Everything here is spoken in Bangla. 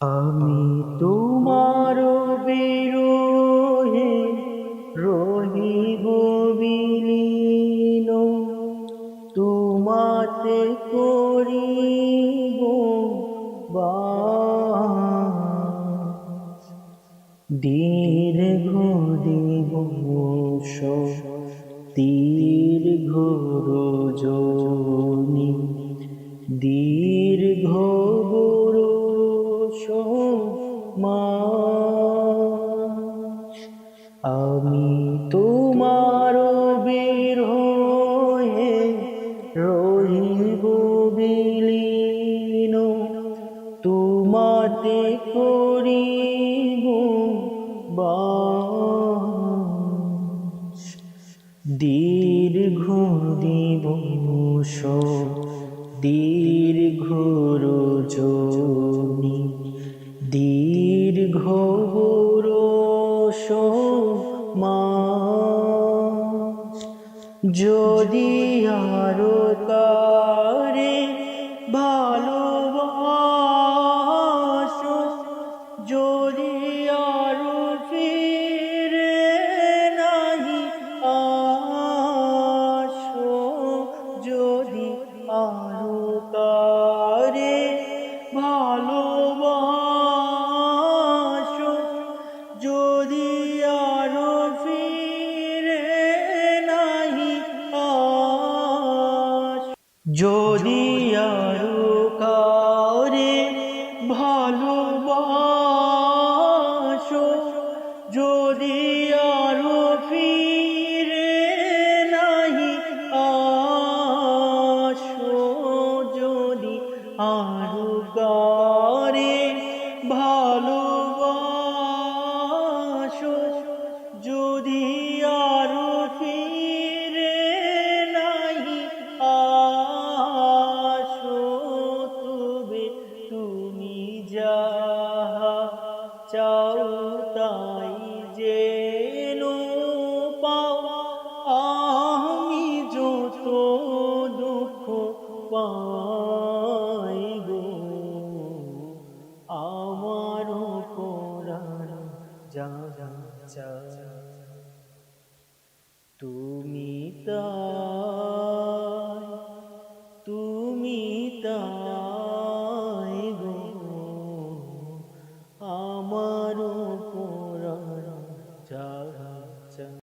আমি তোমার বিরোহে রহিব বিলীন। তোমাতে করিব দীর্ঘ দিবস দীর্ঘ রজনী। দীর্ঘ আমি তোমার বীর হয়ে রহিব বিলীন। তোমাতে করিব দীর্ঘ দিবস দীর্ঘ মাস। যদি আরও যদি আরও কারে ভালোবাসো যদি আরও ফিরে নাহি আসো যদি আরও কারে তুমি যাহা চাও